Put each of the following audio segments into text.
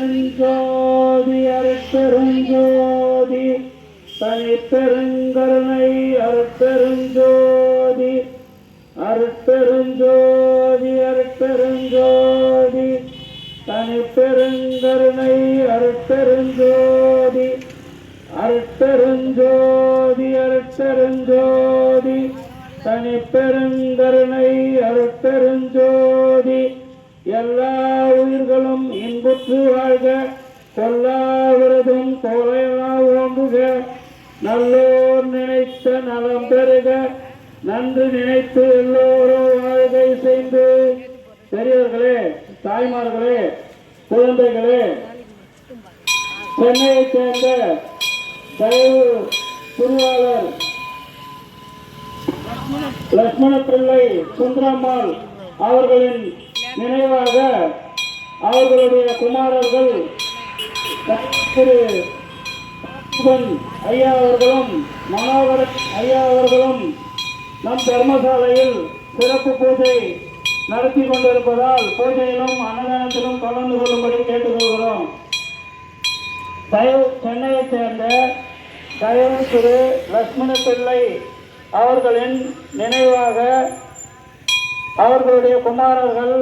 அருட்பெருஞ்சோதி அருட்பெருஞ்சோதி தனிப்பெருங்கருணை அருட்பெருஞ்சோதி அருட்பெருஞ்சோதி அருட்பெருஞ்சோதி தனிப்பெருங்கருணை அருட்பெருஞ்சோதி அருட்பெருஞ்சோதி அருட்பெருஞ்சோதி தனிப்பெருங்கருணை அருட்பெருஞ்சோதி. எல்லா உயிர்களும் இன்புற்று வாழ்க. கொல்லாவிரதும் கோலையெல்லாம் ஓம்புக நல்லோர் நினைத்த நலம் பெறுக. நன்று நினைத்து எல்லோரும் வாழ்கை செய்து. பெரியவர்களே தாய்மார்களே குழந்தைகளே சென்னையைச் சேர்ந்த தயவு திருவாளர் லட்சுமண பிள்ளை சுந்தரம்மாள் அவர்களின் நினைவாக அவர்களுடைய குமாரர்கள் திரு ஐயா அவர்களும் மனோகர ஐயா அவர்களும் நம் தர்மசாலையில் சிறப்பு பூஜை நடத்தி கொண்டிருப்பதால் பூஜையிலும் அன்னதானத்திலும் கலந்து கொள்ளும்படி கேட்டுக்கொள்கிறோம். தயவு சென்னையைச் சேர்ந்த தயவு திரு லட்சுமண பிள்ளை அவர்களின் நினைவாக அவர்களுடைய குமாரர்கள்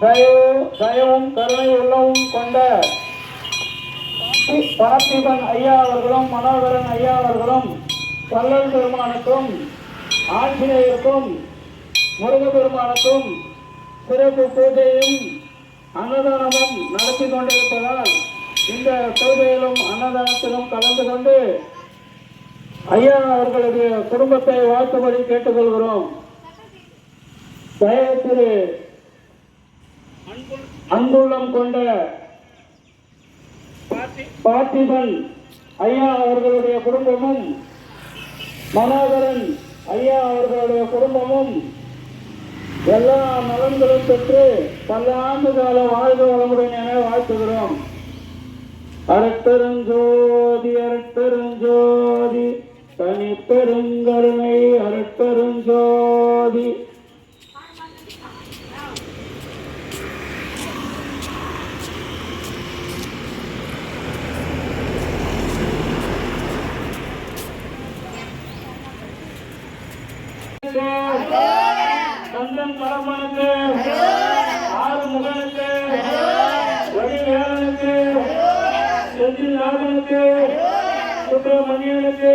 தயவு தயவும் கருணை உள்ளவும் கொண்ட பார்த்திபன் ஐயா அவர்களும் மனோகரன் ஐயா அவர்களும் வள்ளல் பெருமானுக்கும் ஆஞ்சநேயருக்கும் முருகப்பெருமானுக்கும் சிறப்பு பூஜையும் அன்னதானமும் நடத்தி கொண்டிருப்பதால் இந்த பூஜையிலும் அன்னதானத்திலும் கலந்து கொண்டு ஐயா அவர்களது குடும்பத்தை வாழ்த்தும்படி கேட்டுக்கொள்கிறோம். தயவு திரு அன்புள்ளம் கொண்ட பார்த்திபன் ஐயா அவர்களுடைய குடும்பமும் மனோகரன் ஐயா அவர்களுடைய குடும்பமும் எல்லா நலன்களும் பெற்று பல ஆண்டு கால வாழ்க வளமுடன் என வாழ்த்துகிறோம். அரட்டெருஞ்சோதி அரட்டெருஞ்சோ தனிப்பெருங்கருணை அருட்பெருஞ்சோதி. கந்தன் பரமனுக்கு ஆறு முகனுக்கு வடிவேலனுக்கு செந்தில் நாகனுக்கு சுப்பிரமணியனுக்கு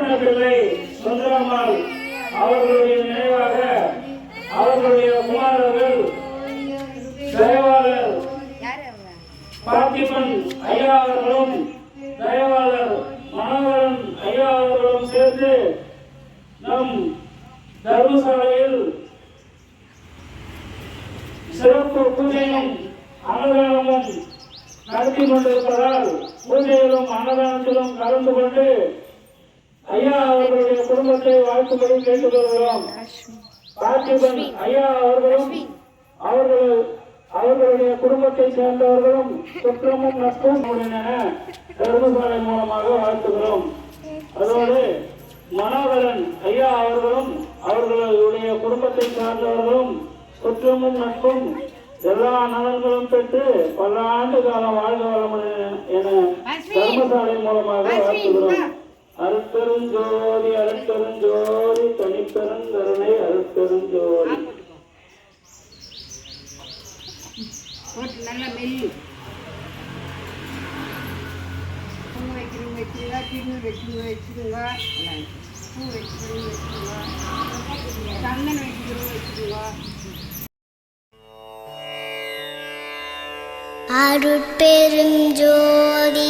லட்சுமண பிள்ளை சுந்தரம்மாள் அவர்களுடைய நினைவாக அவர்களுடைய குமாரர்கள் தயவாளர் பார்த்திபன் ஐயா அவர்களும் தயவாளர் மனோகரன் ஐயா அவர்களும் சேர்ந்து நம் தர்மசாலையில் சிறப்பு பூஜையும் அன்னதானமும் நடத்தி கொண்டிருப்பதால் பூஜையிலும் அன்னதானத்திலும் கலந்து கொண்டு ஐயா அவர்களுடைய குடும்பத்தை வாழ்த்தும்படி கேட்டுக்கொள்கிறோம். பார்த்திபன் ஐயா அவர்களும் அவர்கள் அவர்களுடைய குடும்பத்தை சேர்ந்தவர்களும் குற்றமும் நட்பும் உடனென தர்மசாலை மூலமாக வாழ்த்துகிறோம். அதோடு மனோகரன் ஐயா அவர்களும் அவர்களுடைய குடும்பத்தை சார்ந்தவர்களும் குற்றமும் நட்பும் எல்லா நலன்களும் பெற்று பல ஆண்டு காலம் வாழ்க வளமுடன் என தர்மசாலை மூலமாக வாழ்த்துகிறோம். அருட்பெருஞ்சோதி அருட்பெருஞ்சோதி தனிப்பெருங்கருணை அருட்பெருஞ்சோதி நல்ல மெல்லு. பூ வைக்கிறீங்க வச்சுருங்க திரும்பி வச்சுருங்க வச்சுருங்க பூ வச்சுருங்க வச்சுருங்க சந்தனம் வச்சுக்கிறோம் வச்சுருங்க அருட்பெரும் ஜோதி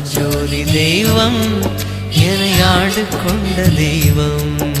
அருட்ஜோதி தெய்வம். என்னை ஆண்டு கொண்ட தெய்வம்.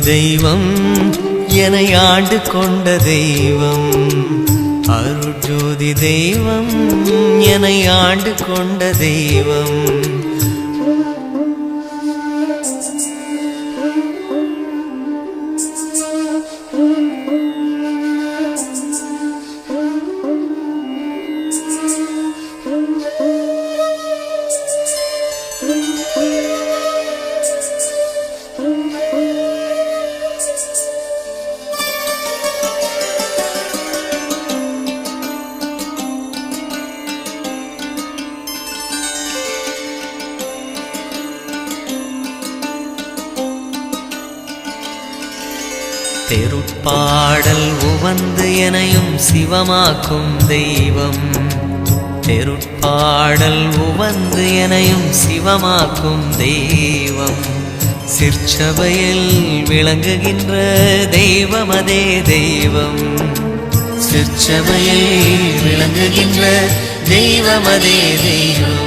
தெய்வம் என ஆண்டு கொண்ட தெய்வம். அருட்ஜோதி தெய்வம் என ஆண்டு கொண்ட தெய்வம். பாடல் உவந்து எனையும் சிவமாக்கும் தெய்வம். தெருட்பாடல் உவந்து எனையும் சிவமாக்கும் தெய்வம். சிற்சபையில் விளங்குகின்ற தெய்வமதே தெய்வம். சிற்சபையில் விளங்குகின்ற தெய்வமதே தெய்வம்.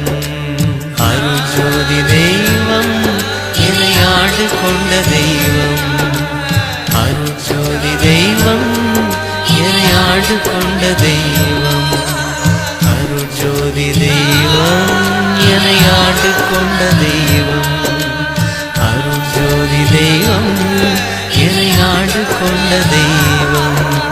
அருட்ஜோதி தெய்வம் இணையாடு கொண்ட தெய்வம். அருட்ஜோதி தெய்வம் இணையாடு கொண்ட தெய்வம். அருட்ஜோதி தெய்வம் இணையாடு கொண்ட தெய்வம். அருட்ஜோதி தெய்வம் இணையாடு கொண்ட தெய்வம்.